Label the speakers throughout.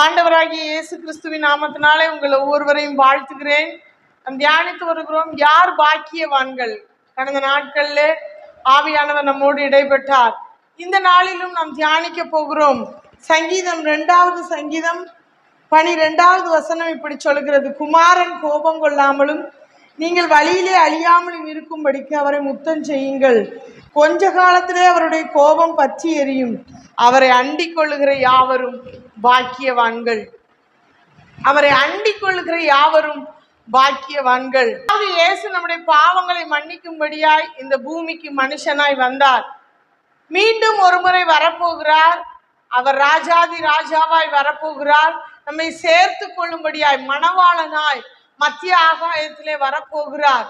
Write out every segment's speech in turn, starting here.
Speaker 1: ஆண்டவராகிய இயேசு கிறிஸ்துவின் நாமத்தினாலே உங்களை ஒவ்வொருவரையும் வாழ்த்துகிறேன் நம் தியானித்து வருகிறோம் யார் பாக்கியவான்கள் கடந்த நாட்கள்ல ஆவியானவர் நம்மோடு இடைப்பட்டார் இந்த நாளிலும் நாம் தியானிக்க போகிறோம் சங்கீதம் ரெண்டாவது சங்கீதம் பனிரெண்டாவது வசனம் இப்படி சொல்கிறது குமாரன் கோபம் கொள்ளாமலும் நீங்கள் வழியிலே அழியாமலும் இருக்கும்படிக்கு அவரை முத்தம் செய்யுங்கள் கொஞ்ச காலத்திலே அவருடைய கோபம் பற்றி எரியும் அவரை அண்டிக் கொள்ளுகிற யாவரும் பாக்கியவான்கள் அவரை அண்டிக் கொள்ளுகிற யாவரும் பாக்கியவான்கள் இயேசு நம்முடைய பாவங்களை மன்னிக்கும்படியாய் இந்த பூமிக்கு மனுஷனாய் வந்தார் மீண்டும் ஒரு முறை வரப்போகிறார் அவர் ராஜாதி ராஜாவாய் வரப்போகிறார் நம்மை சேர்த்து கொள்ளும்படியாய் மணவாளனாய் மத்திய ஆகாயத்திலே வரப்போகிறார்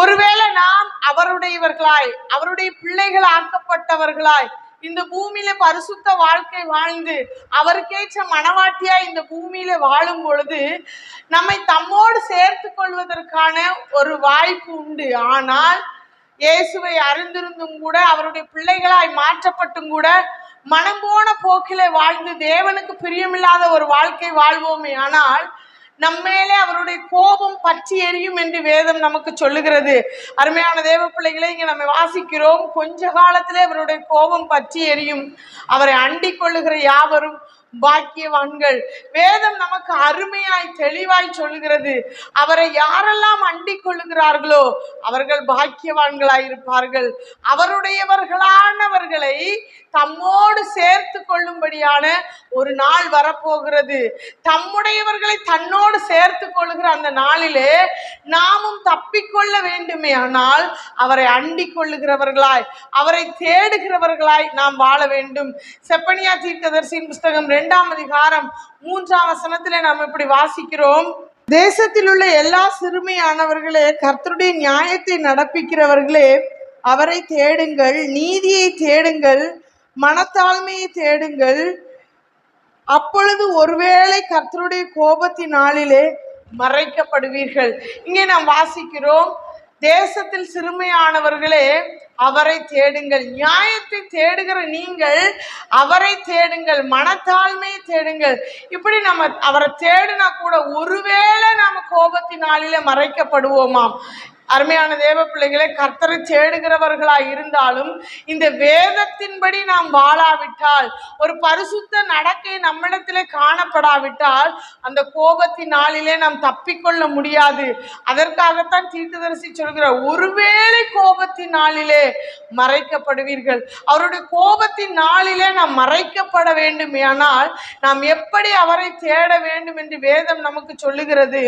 Speaker 1: ஒருவேளை நாம் அவருடையவர்களாய் அவருடைய பிள்ளைகள் ஆக்கப்பட்டவர்களாய் இந்த பூமியில பரிசுத்த வாழ்க்கை வாழ்ந்து அவருக்கேற்ற மனவாட்டியா இந்த பூமியில வாழும் பொழுது நம்மை தம்மோடு சேர்த்து கொள்வதற்கான ஒரு வாய்ப்பு உண்டு ஆனால் இயேசுவை அறிந்திருந்தும் கூட அவருடைய பிள்ளைகளாய் மாற்றப்பட்டும் கூட மனம் போன போக்கிலே வாழ்ந்து தேவனுக்கு பிரியமில்லாத ஒரு வாழ்க்கை வாழ்வோமே ஆனால் நம்மேலே அவருடைய கோபம் பற்றி எரியும் என்று வேதம் நமக்கு சொல்லுகிறது அருமையான தேவ பிள்ளைகளை இங்கே நம்ம வாசிக்கிறோம் கொஞ்ச காலத்திலே அவருடைய கோபம் பற்றி எரியும் அவரை அண்டிக் கொள்ளுகிற யாவரும் பாக்கியவான்கள் வேதம் நமக்கு அருமையாய் தெளிவாய் சொல்லுகிறது அவரை யாரெல்லாம் அண்டிக் கொள்ளுகிறார்களோ அவர்கள் பாக்கியவான்களாய் இருப்பார்கள் அவருடையவர்களானவர்களை தம்மோடு சேர்த்து கொள்ளும்படியான ஒரு நாள் வரப்போகிறது தம்முடையவர்களை தன்னோடு சேர்த்து கொள்ளுகிற அந்த நாளிலே நாமும் தப்பிக்கொள்ள வேண்டுமே ஆனால் அவரை அண்டிக் கொள்ளுகிறவர்களாய் அவரை தேடுகிறவர்களாய் நாம் வாழ வேண்டும் செப்பனியா தீர்க்கதர்சியின் புஸ்தகம் இரண்டாம் அதிகாரம் மூன்றாம் வசனத்துல நாம் இப்படி வாசிக்கிறோம் தேசத்தில் உள்ள எல்லா சிறுமியானவர்களே கர்த்தருடைய நியாயத்தை நடப்பிக்கிறவர்களே அவரை தேடுங்கள் நீதியை தேடுங்கள் மனத்தாழ்மையை தேடுங்கள் அப்பொழுது ஒருவேளை கர்த்தருடைய கோபத்தின் நாளிலே மறைக்கப்படுவீர்கள் இங்கே நாம் வாசிக்கிறோம் தேசத்தில் சிறுமையானவர்களே அவரை தேடுங்கள் நியாயத்தை தேடுகிற நீங்கள் அவரை தேடுங்கள் மனத்தாழ்மையை தேடுங்கள் இப்படி நம்ம அவரை தேடினா கூட ஒருவேளை நாம கோபத்தினாலே மறைக்கப்படுவோமாம் அருமையான தேவ பிள்ளைகளை கர்த்தரை தேடுகிறவர்களாய் இருந்தாலும் இந்த வேதத்தின்படி நாம் வாழாவிட்டால் ஒரு பரிசுத்த நடக்கை நம்மிடத்திலே காணப்படாவிட்டால் அந்த கோபத்தின் நாளிலே நாம் தப்பிக்கொள்ள முடியாது அதற்காகத்தான் தீர்த்ததரிசி சொல்கிறார் ஒருவேளை கோபத்தின் நாளிலே மறைக்கப்படுவீர்கள் அவருடைய கோபத்தின் நாளிலே நாம் மறைக்கப்பட வேண்டும் ஆனால் நாம் எப்படி அவரை தேட வேண்டும் என்று வேதம் நமக்கு சொல்லுகிறது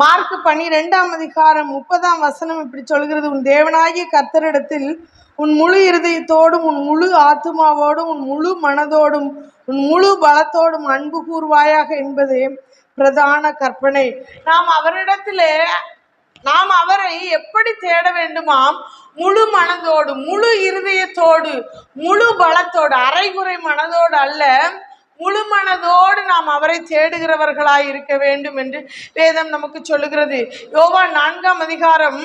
Speaker 1: மார்க் ரெண்டாம் அதிகாரம் முப்பதாம் வசனம் இப்படி சொல்கிறது உன் தேவனாகிய கர்த்தரிடத்தில் உன் முழு இருதயத்தோடும் உன் முழு ஆத்மாவோடும் உன் முழு மனதோடும் உன் முழு பலத்தோடும் அன்பு கூறுவாயாக என்பது பிரதான கற்பனை நாம் அவரிடத்திலே நாம் அவரை எப்படி தேட வேண்டுமாம் முழு மனதோடு முழு இருதயத்தோடு முழு பலத்தோடு அரைகுறை மனதோடு அல்ல முழு மனதோடு நாம் அவரை தேடுகிறவர்களாய் இருக்க வேண்டும் என்று வேதம் நமக்கு சொல்லுகிறது யோவா நான்காம் அதிகாரம்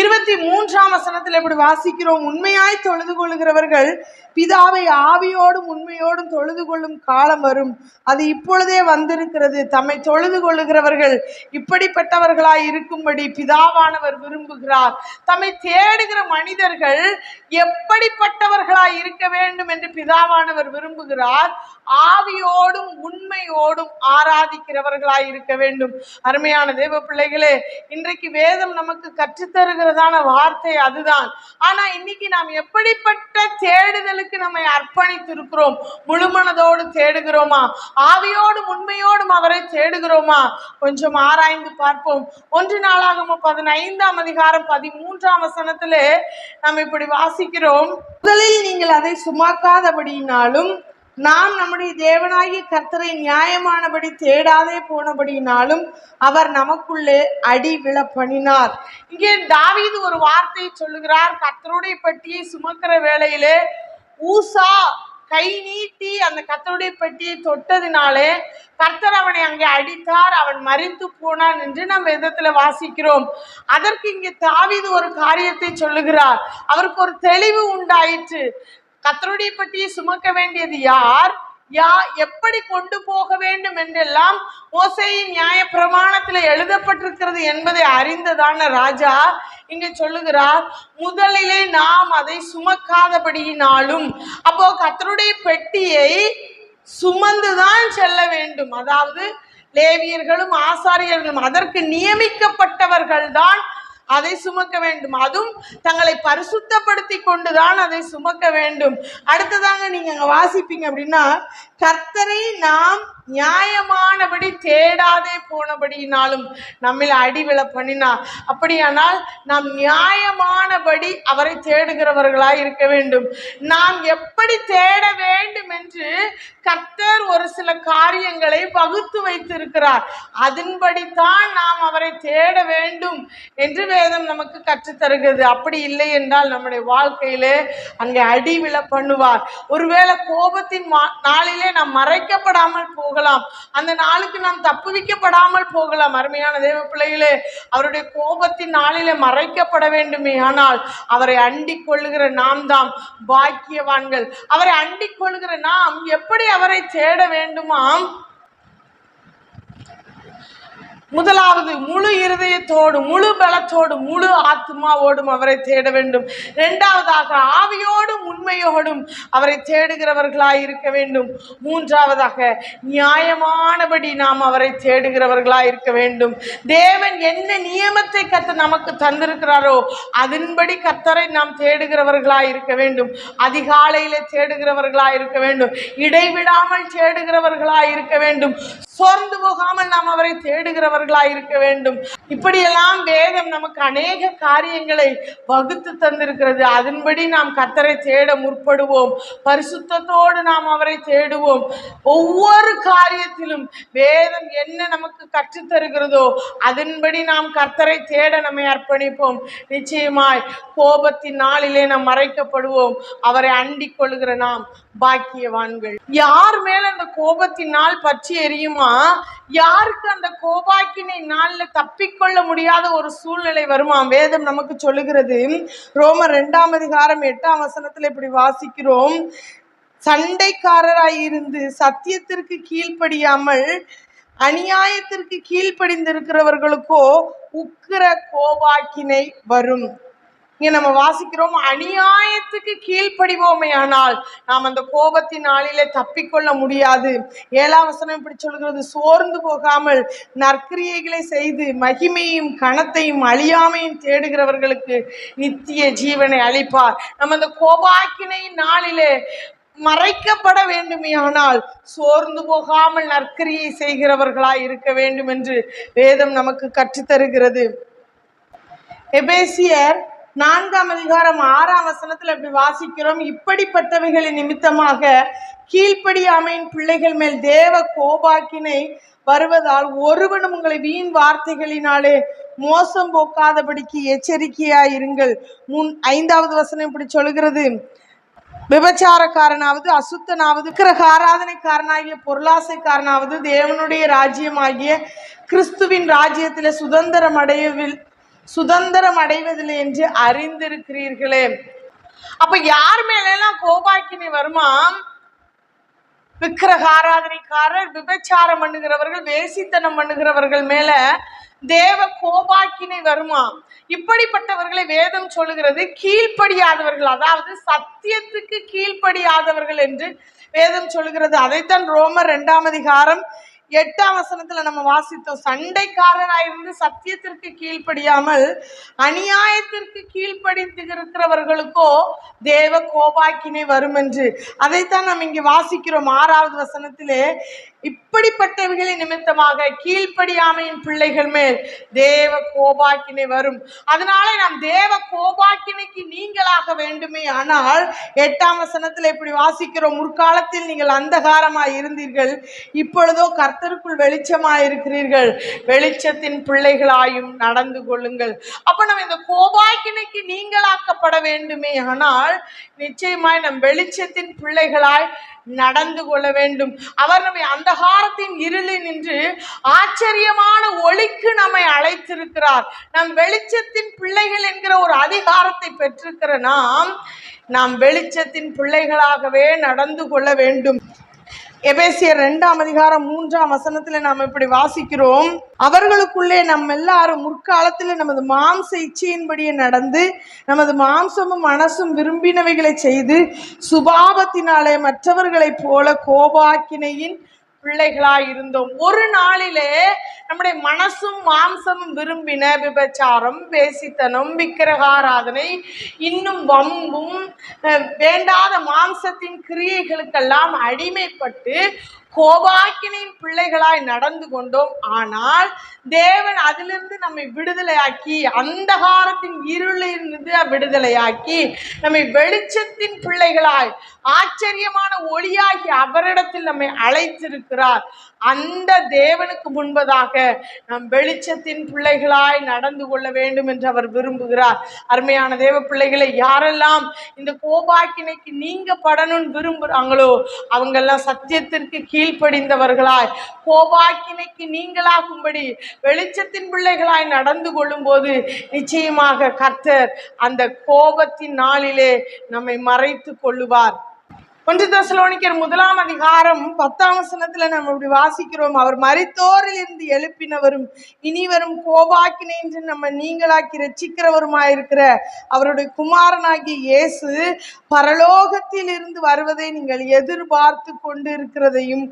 Speaker 1: இருபத்தி மூன்றாம் வசனத்தில் எப்படி வாசிக்கிறோம் உண்மையாய் தொழுது கொள்கிறவர்கள் பிதாவை ஆவியோடும் உண்மையோடும் தொழுது கொள்ளும் காலம் வரும் அது இப்பொழுதே வந்திருக்கிறது தம்மை தொழுது கொள்ளுகிறவர்கள் இப்படிப்பட்டவர்களாய் இருக்கும்படி பிதாவானவர் விரும்புகிறார் தம்மை தேடுகிற மனிதர்கள் எப்படிப்பட்டவர்களாய் இருக்க வேண்டும் என்று பிதாவானவர் விரும்புகிறார் ஆவியோடும் உண்மையோடும் ஆராதிக்கிறவர்களாய் இருக்க வேண்டும் அருமையான தேவ பிள்ளைகளே இன்றைக்கு வேதம் நமக்கு கற்றுத்தருகிறதான வார்த்தை அதுதான் ஆனா இன்னைக்கு நாம் எப்படிப்பட்ட தேடுதலுக்கு கர்த்தருக்கு நம்மை அர்ப்பணித்திருக்கிறோம் முழுமனதோடு தேடுகிறோமா ஆவியோடும் உண்மையோடும் அவரை தேடுகிறோமா கொஞ்சம் ஆராய்ந்து பார்ப்போம் ஒன்று நாளாக பதினைந்தாம் அதிகாரம் பதிமூன்றாம் வசனத்துல நம்ம இப்படி வாசிக்கிறோம் முதலில் நீங்கள் அதை சுமாக்காதபடியினாலும் நாம் நம்முடைய தேவனாகிய கர்த்தரை நியாயமானபடி தேடாதே போனபடினாலும் அவர் நமக்குள்ளே அடி விழ பண்ணினார் இங்கே தாவீது ஒரு வார்த்தையை சொல்லுகிறார் கர்த்தருடைய பட்டியை சுமக்கிற வேளையிலே ஊசா கை நீட்டி அந்த கத்தருடைய பெட்டியை தொட்டதினாலே கர்த்தர் அவனை அங்கே அடித்தார் அவன் மறித்து போனான் என்று நாம் விதத்துல வாசிக்கிறோம் அதற்கு இங்கே தாவிது ஒரு காரியத்தை சொல்லுகிறார் அவருக்கு ஒரு தெளிவு உண்டாயிற்று கத்தருடைய பெட்டியை சுமக்க வேண்டியது யார் யா எப்படி கொண்டு போக வேண்டும் என்றெல்லாம் ஓசையின் நியாய பிரமாணத்தில் எழுதப்பட்டிருக்கிறது என்பதை அறிந்ததான ராஜா இங்க சொல்லுகிறார் முதலிலே நாம் அதை சுமக்காதபடியினாலும் அப்போ கத்தருடைய பெட்டியை சுமந்துதான் செல்ல வேண்டும் அதாவது லேவியர்களும் ஆசாரியர்களும் அதற்கு நியமிக்கப்பட்டவர்கள் தான் அதை சுமக்க வேண்டும் அதுவும் தங்களை பரிசுத்தப்படுத்தி கொண்டுதான் அதை சுமக்க வேண்டும் அடுத்ததாங்க நீங்க அங்க வாசிப்பீங்க அப்படின்னா கர்த்தரை நாம் நியாயமானபடி தேடாதே போனபடினாலும் நம்மில் அடிவிழ பண்ணினார் அப்படியானால் நாம் நியாயமானபடி அவரை தேடுகிறவர்களாய் இருக்க வேண்டும் நாம் எப்படி தேட வேண்டும் என்று கர்த்தர் ஒரு சில காரியங்களை வகுத்து வைத்திருக்கிறார் அதன்படித்தான் நாம் அவரை தேட வேண்டும் என்று வேதம் நமக்கு கற்றுத்தருகிறது அப்படி இல்லை என்றால் நம்முடைய வாழ்க்கையிலே அங்கே அடிவிழ பண்ணுவார் ஒருவேளை கோபத்தின் நாளிலே நாளிலே நாம் மறைக்கப்படாமல் போகலாம் அந்த நாளுக்கு நாம் தப்பு வைக்கப்படாமல் போகலாம் அருமையான தேவ பிள்ளைகளே அவருடைய கோபத்தின் நாளிலே மறைக்கப்பட வேண்டுமே ஆனால் அவரை அண்டிக் கொள்ளுகிற நாம் தான் பாக்கியவான்கள் அவரை அண்டிக் கொள்ளுகிற நாம் எப்படி அவரை தேட வேண்டுமாம் முதலாவது முழு இருதயத்தோடும் முழு பலத்தோடும் முழு ஆத்மாவோடும் அவரை தேட வேண்டும் இரண்டாவதாக ஆவியோடும் உண்மையோடும் அவரை தேடுகிறவர்களாய் இருக்க வேண்டும் மூன்றாவதாக நியாயமானபடி நாம் அவரை தேடுகிறவர்களாய் இருக்க வேண்டும் தேவன் என்ன நியமத்தை கத்த நமக்கு தந்திருக்கிறாரோ அதன்படி கத்தரை நாம் தேடுகிறவர்களாய் இருக்க வேண்டும் அதிகாலையில தேடுகிறவர்களாய் இருக்க வேண்டும் இடைவிடாமல் தேடுகிறவர்களாய் இருக்க வேண்டும் சோர்ந்து போகாமல் நாம் அவரை தேடுகிறவர்கள் உடையவர்களாய் இருக்க வேண்டும் இப்படியெல்லாம் வேதம் நமக்கு அநேக காரியங்களை வகுத்து தந்திருக்கிறது அதன்படி நாம் கத்தரை தேட முற்படுவோம் பரிசுத்தத்தோடு நாம் அவரை தேடுவோம் ஒவ்வொரு காரியத்திலும் வேதம் என்ன நமக்கு கற்றுத்தருகிறதோ அதன்படி நாம் கர்த்தரை தேட நம்மை அர்ப்பணிப்போம் நிச்சயமாய் கோபத்தின் நாளிலே நாம் மறைக்கப்படுவோம் அவரை அண்டிக் கொள்கிற நாம் பாக்கியவான்கள் யார் மேல அந்த கோபத்தின் நாள் பற்றி எரியுமா யாருக்கு அந்த கோபா வியாழக்கினை நாளில் தப்பிக்கொள்ள முடியாத ஒரு சூழ்நிலை வருமாம் வேதம் நமக்கு சொல்லுகிறது ரோம ரெண்டாம் அதிகாரம் எட்டாம் வசனத்துல இப்படி வாசிக்கிறோம் சண்டைக்காரராய் இருந்து சத்தியத்திற்கு கீழ்ப்படியாமல் அநியாயத்திற்கு கீழ்ப்படிந்திருக்கிறவர்களுக்கோ உக்கிர கோபாக்கினை வரும் இங்க நம்ம வாசிக்கிறோம் அநியாயத்துக்கு கீழ்ப்படிவோமே ஆனால் நாம் அந்த கோபத்தின் நாளிலே தப்பிக்கொள்ள முடியாது ஏழாம் வசனம் இப்படி சொல்கிறது சோர்ந்து போகாமல் நற்கிரியைகளை செய்து மகிமையும் கணத்தையும் அழியாமையும் தேடுகிறவர்களுக்கு நித்திய ஜீவனை அளிப்பார் நம்ம அந்த கோபாக்கினை நாளிலே மறைக்கப்பட வேண்டுமே ஆனால் சோர்ந்து போகாமல் நற்கரியை செய்கிறவர்களாய் இருக்க வேண்டும் என்று வேதம் நமக்கு கற்றுத்தருகிறது எபேசியர் நான்காம் அதிகாரம் ஆறாம் வசனத்தில் இப்படி வாசிக்கிறோம் இப்படிப்பட்டவைகளின் நிமித்தமாக கீழ்ப்படியாமையின் பிள்ளைகள் மேல் தேவ கோபாக்கினை வருவதால் ஒருவனும் உங்களை வீண் வார்த்தைகளினாலே மோசம் போக்காதபடிக்கு எச்சரிக்கையா இருங்கள் முன் ஐந்தாவது வசனம் இப்படி சொல்கிறது விபச்சாரக்காரனாவது அசுத்தனாவது கிரக ஆராதனைக்காரனாகிய பொருளாசைக்காரனாவது தேவனுடைய ராஜ்யமாகிய கிறிஸ்துவின் ராஜ்யத்தில் சுதந்திரம் அடையவில் சுதந்திரம் அடைவதில்லை என்று அறிந்திருக்கிறீர்களே அப்ப யார் மேலாம் கோபாக்கினி வருமா விக்கிரகாராதனைக்காரர் விபச்சாரம் பண்ணுகிறவர்கள் வேசித்தனம் பண்ணுகிறவர்கள் மேல தேவ கோபாக்கினை வருமா இப்படிப்பட்டவர்களை வேதம் சொல்லுகிறது கீழ்ப்படியாதவர்கள் அதாவது சத்தியத்துக்கு கீழ்ப்படியாதவர்கள் என்று வேதம் சொல்லுகிறது அதைத்தான் ரோமர் இரண்டாம் அதிகாரம் எட்டாம் வசனத்துல நம்ம வாசித்தோம் சண்டைக்காரராயிருந்து சத்தியத்திற்கு கீழ்ப்படியாமல் அநியாயத்திற்கு இருக்கிறவர்களுக்கோ தேவ கோபாக்கினை வரும் என்று அதைத்தான் நம்ம இங்கே வாசிக்கிறோம் ஆறாவது வசனத்திலே இப்படிப்பட்டவர்களின் நிமித்தமாக கீழ்ப்படியாமையின் பிள்ளைகள் மேல் தேவ கோபாக்கினை வரும் அதனால நாம் தேவ கோபாக்கினைக்கு நீங்களாக வேண்டுமே ஆனால் எட்டாம் வசனத்துல இப்படி வாசிக்கிறோம் முற்காலத்தில் நீங்கள் அந்தகாரமாய் இருந்தீர்கள் இப்பொழுதோ கர் கத்தருக்குள் வெளிச்சமா இருக்கிறீர்கள் வெளிச்சத்தின் பிள்ளைகளாயும் நடந்து கொள்ளுங்கள் அப்ப நம்ம இந்த கோபாக்கினைக்கு நீங்களாக்கப்பட வேண்டுமே ஆனால் நிச்சயமாய் நம் வெளிச்சத்தின் பிள்ளைகளாய் நடந்து கொள்ள வேண்டும் அவர் நம்மை அந்தகாரத்தின் இருளில் நின்று ஆச்சரியமான ஒளிக்கு நம்மை அழைத்திருக்கிறார் நம் வெளிச்சத்தின் பிள்ளைகள் என்கிற ஒரு அதிகாரத்தை பெற்றிருக்கிற நாம் நாம் வெளிச்சத்தின் பிள்ளைகளாகவே நடந்து கொள்ள வேண்டும் எபேசிய ரெண்டாம் அதிகாரம் மூன்றாம் வசனத்துல நாம் இப்படி வாசிக்கிறோம் அவர்களுக்குள்ளே நம்ம எல்லாரும் முற்காலத்தில் நமது மாம்ச இச்சையின்படியே நடந்து நமது மாம்சமும் மனசும் விரும்பினவைகளை செய்து சுபாவத்தினாலே மற்றவர்களைப் போல கோபாக்கினையின் பிள்ளைகளாய் இருந்தோம் ஒரு நாளிலே நம்முடைய மனசும் மாம்சமும் விரும்பின விபச்சாரம் பேசித்தனம் விக்கிரகாராதனை இன்னும் வம்பும் வேண்டாத மாம்சத்தின் கிரியைகளுக்கெல்லாம் அடிமைப்பட்டு கோபாக்கினின் பிள்ளைகளாய் நடந்து கொண்டோம் ஆனால் தேவன் அதிலிருந்து நம்மை விடுதலையாக்கி அந்தகாரத்தின் இருளிலிருந்து விடுதலையாக்கி நம்மை வெளிச்சத்தின் பிள்ளைகளாய் ஆச்சரியமான ஒளியாகி அவரிடத்தில் நம்மை அழைத்திருக்கிறார் அந்த தேவனுக்கு முன்பதாக நம் வெளிச்சத்தின் பிள்ளைகளாய் நடந்து கொள்ள வேண்டும் என்று அவர் விரும்புகிறார் அருமையான தேவ பிள்ளைகளை யாரெல்லாம் இந்த கோபாக்கினைக்கு நீங்க படணும்னு விரும்புகிறாங்களோ அவங்கெல்லாம் சத்தியத்திற்கு கீழ் கீழ்ப்படிந்தவர்களாய் கோபாக்கினைக்கு நீங்களாகும்படி வெளிச்சத்தின் பிள்ளைகளாய் நடந்து கொள்ளும் போது நிச்சயமாக கர்த்தர் அந்த கோபத்தின் நாளிலே நம்மை மறைத்து கொள்ளுவார் ஒன்று தசலோனிக்கர் முதலாம் அதிகாரம் பத்தாம் வசனத்துல நம்ம இப்படி வாசிக்கிறோம் அவர் மறித்தோரில் இருந்து எழுப்பினவரும் இனிவரும் கோபாக்கினை என்று நம்ம நீங்களாக்கி ரச்சிக்கிறவருமாயிருக்கிற அவருடைய குமாரனாகிய இயேசு பரலோகத்தில் இருந்து வருவதை நீங்கள் எதிர்பார்த்து கொண்டு இருக்கிறதையும்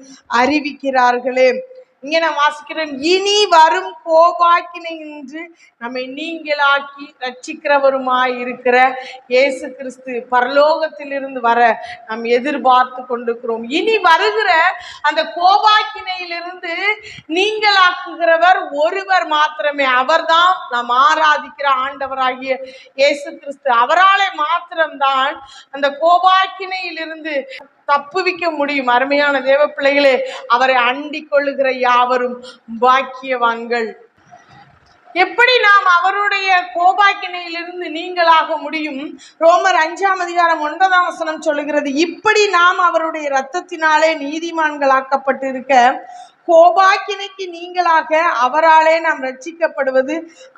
Speaker 1: அறிவிக்கிறார்களே இங்க நான் வாசிக்கிறேன் இனி வரும் கோபாக்கினை என்று நம்மை நீங்களாக்கி ரட்சிக்கிறவருமாய் இருக்கிற இயேசு கிறிஸ்து பரலோகத்திலிருந்து வர நாம் எதிர்பார்த்து கொண்டிருக்கிறோம் இனி வருகிற அந்த கோபாக்கினையிலிருந்து நீங்களாக்குகிறவர் ஒருவர் மாத்திரமே அவர்தான் நாம் ஆராதிக்கிற ஆண்டவராகிய இயேசு கிறிஸ்து அவராலே மாத்திரம்தான் அந்த கோபாக்கினையிலிருந்து தப்புவிக்க முடியும் அருமையான தேவ பிள்ளைகளே அவரை அண்டிக் கொள்ளுகிற யாவரும் பாக்கியவாங்கள் எப்படி நாம் அவருடைய கோபாக்கினையிலிருந்து நீங்களாக முடியும் ரோமர் அஞ்சாம் அதிகாரம் ஒன்பதாம் வசனம் சொல்லுகிறது இப்படி நாம் அவருடைய இரத்தத்தினாலே நீதிமான்களாக்கப்பட்டிருக்க கோபாக்கினைக்கு நீங்களாக அவராலே நாம் ரட்சிக்கப்படுவது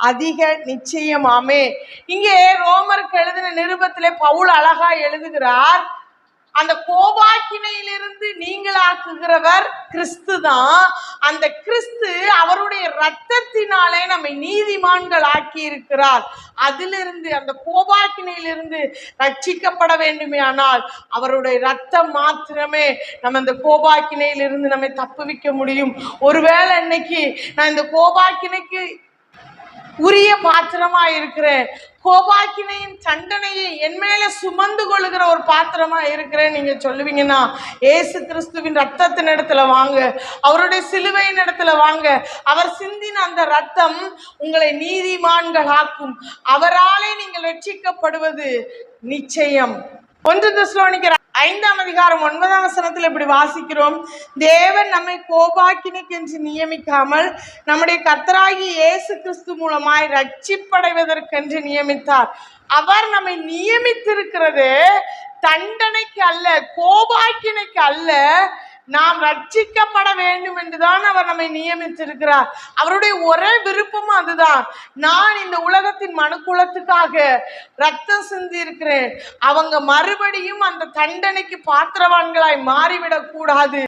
Speaker 1: அதிக நிச்சயமாமே இங்கே ரோமருக்கு எழுதின நிருபத்திலே பவுல் அழகா எழுதுகிறார் அந்த கோபாக்கினையிலிருந்து நீங்களாக்குகிறவர் கிறிஸ்து தான் அந்த கிறிஸ்து அவருடைய ரத்தத்தினாலே நம்மை நீதிமான்கள் ஆக்கி இருக்கிறார் அதிலிருந்து அந்த கோபாக்கினையிலிருந்து ரட்சிக்கப்பட வேண்டுமே ஆனால் அவருடைய ரத்தம் மாத்திரமே நம்ம அந்த கோபாக்கினையிலிருந்து நம்மை தப்புவிக்க முடியும் ஒருவேளை இன்னைக்கு நான் இந்த கோபாக்கினைக்கு உரிய பாத்திரமா இருக்கிறேன் கோபாக்கினையின் தண்டனையை என் மேல சுமந்து கொள்ளுகிற ஒரு பாத்திரமா இருக்கிறேன் நீங்க சொல்லுவீங்கன்னா ஏசு கிறிஸ்துவின் ரத்தத்தின் இடத்துல வாங்க அவருடைய சிலுவையின் இடத்துல வாங்க அவர் சிந்தின அந்த ரத்தம் உங்களை நீதிமான்கள் ஆக்கும் அவராலே நீங்கள் ரட்சிக்கப்படுவது நிச்சயம் ஒன்று திஸ்லோனிக்கிற ஐந்தாம் அதிகாரம் ஒன்பதாம் வசனத்தில் இப்படி வாசிக்கிறோம் தேவன் நம்மை கோபாக்கினிக்கு என்று நியமிக்காமல் நம்முடைய கர்த்தராகி இயேசு கிறிஸ்து மூலமாய் ரட்சிப்படைவதற்கென்று நியமித்தார் அவர் நம்மை நியமித்திருக்கிறது தண்டனைக்கு அல்ல கோபாக்கினைக்கு அல்ல நாம் ரட்சிக்கப்பட வேண்டும் என்றுதான் அவர் நம்மை நியமித்திருக்கிறார் அவருடைய ஒரே விருப்பமும் அதுதான் நான் இந்த உலகத்தின் மனுக்குலத்துக்காக ரத்தம் சிந்தி இருக்கிறேன் அவங்க மறுபடியும் அந்த தண்டனைக்கு பாத்திரவான்களாய் மாறிவிடக் கூடாது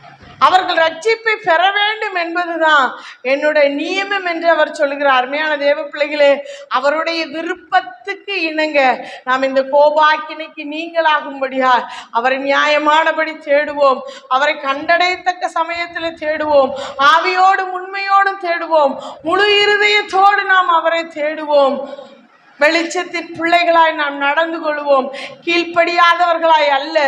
Speaker 1: அவர்கள் ரட்சிப்பை பெற வேண்டும் என்பதுதான் என்னுடைய நியமம் என்று அவர் சொல்கிறார் அருமையான தேவ பிள்ளைகளே அவருடைய விருப்பத்துக்கு இணங்க நாம் இந்த கோபாக்கினைக்கு நீங்களாகும்படியா அவரை நியாயமானபடி தேடுவோம் அவரை கண்டடையத்தக்க சமயத்தில் தேடுவோம் ஆவியோடும் உண்மையோடும் தேடுவோம் முழு இருதயத்தோடு நாம் அவரை தேடுவோம் வெளிச்சத்தின் பிள்ளைகளாய் நாம் நடந்து கொள்வோம் கீழ்ப்படியாதவர்களாய் அல்ல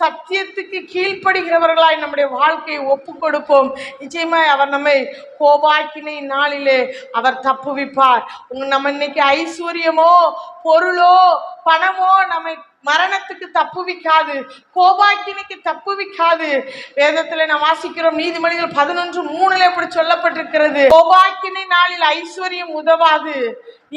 Speaker 1: சத்தியத்துக்கு கீழ்ப்படுகிறவர்களாய் நம்முடைய வாழ்க்கையை ஒப்பு கொடுப்போம் நிச்சயமாய் அவர் நம்மை கோபாக்கினை நாளிலே அவர் தப்புவிப்பார் நம்ம இன்னைக்கு ஐஸ்வர்யமோ பொருளோ பணமோ நம்மை மரணத்துக்கு தப்புவிக்காது தப்பு தப்புவிக்காது வேதத்துல நாம் வாசிக்கிறோம் நீதிமொழிகள் பதினொன்று மூணுல இப்படி சொல்லப்பட்டிருக்கிறது கோபாக்கினை நாளில் ஐஸ்வர்யம் உதவாது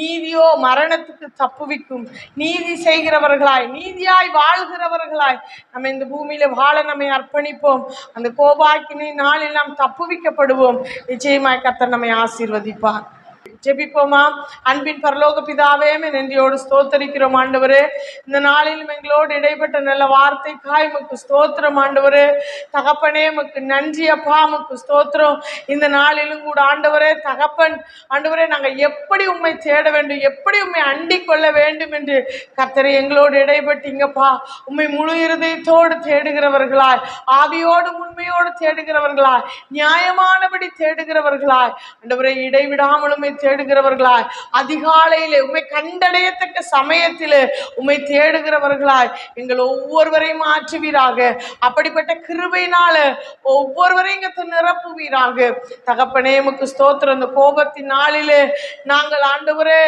Speaker 1: நீதியோ மரணத்துக்கு தப்புவிக்கும் நீதி செய்கிறவர்களாய் நீதியாய் வாழ்கிறவர்களாய் நம்ம இந்த பூமியில வாழ நம்மை அர்ப்பணிப்போம் அந்த கோபாக்கினை நாளில் நாம் தப்புவிக்கப்படுவோம் நிச்சயமாய் கத்தர் நம்மை ஆசீர்வதிப்பார் ஜெபிப்போமா அன்பின் பரலோக பிதாவே நன்றியோடு ஸ்தோத்தரிக்கிறோம் ஆண்டவரு இந்த நாளிலும் எங்களோடு இடைப்பட்ட நல்ல வார்த்தைக்காய் மக்கு ஸ்தோத்திரம் ஆண்டவரு தகப்பனே மக்கு நன்றி அப்பா மக்கு ஸ்தோத்திரம் இந்த நாளிலும் கூட ஆண்டவரே தகப்பன் ஆண்டவரே நாங்கள் எப்படி உண்மை தேட வேண்டும் எப்படி உண்மை அண்டி கொள்ள வேண்டும் என்று கத்தரை எங்களோடு இடைப்பட்டீங்கப்பா உண்மை முழு இருதயத்தோடு தேடுகிறவர்களாய் ஆவியோடு உண்மையோடு தேடுகிறவர்களாய் நியாயமானபடி தேடுகிறவர்களாய் ஆண்டவரை இடைவிடாமலுமே தேடுகிறவர்களாய் அதிகாலையிலே உண்மை கண்டடையத்தக்க சமயத்திலே உண்மை தேடுகிறவர்களாய் எங்கள் ஒவ்வொருவரையும் மாற்றுவீராக அப்படிப்பட்ட கிருபையினால ஒவ்வொருவரையும் நிரப்புவீராக தகப்பனே உமக்கு அந்த கோபத்தின் நாளிலே நாங்கள் ஆண்டவரே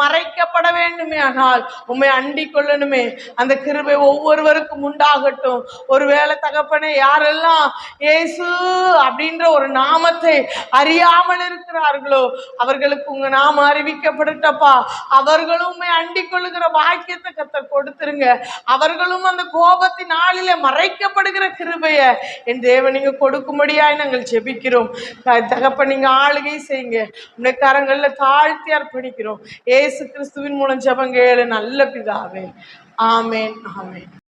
Speaker 1: மறைக்கப்பட வேண்டுமே ஆனால் உண்மை அண்டி கொள்ளணுமே அந்த கிருபை ஒவ்வொருவருக்கும் உண்டாகட்டும் ஒருவேளை தகப்பனே யாரெல்லாம் ஏசு அப்படின்ற ஒரு நாமத்தை அறியாமல் இருக்கிறார்களோ அவர்கள் பிள்ளைகளுக்கு உங்க நாம அறிவிக்கப்படுட்டப்பா அவர்களும் அண்டி கொள்ளுகிற பாக்கியத்தை கத்த கொடுத்துருங்க அவர்களும் அந்த கோபத்தின் நாளில மறைக்கப்படுகிற கிருபைய என் தேவ நீங்க கொடுக்கும்படியாய் நாங்கள் ஜெபிக்கிறோம் தகப்ப நீங்க ஆளுகை செய்யுங்க உன்னை கரங்கள்ல தாழ்த்தி அர்ப்பணிக்கிறோம் ஏசு கிறிஸ்துவின் மூலம் ஜபங்க ஏழு நல்ல பிதாவே ஆமேன் ஆமேன்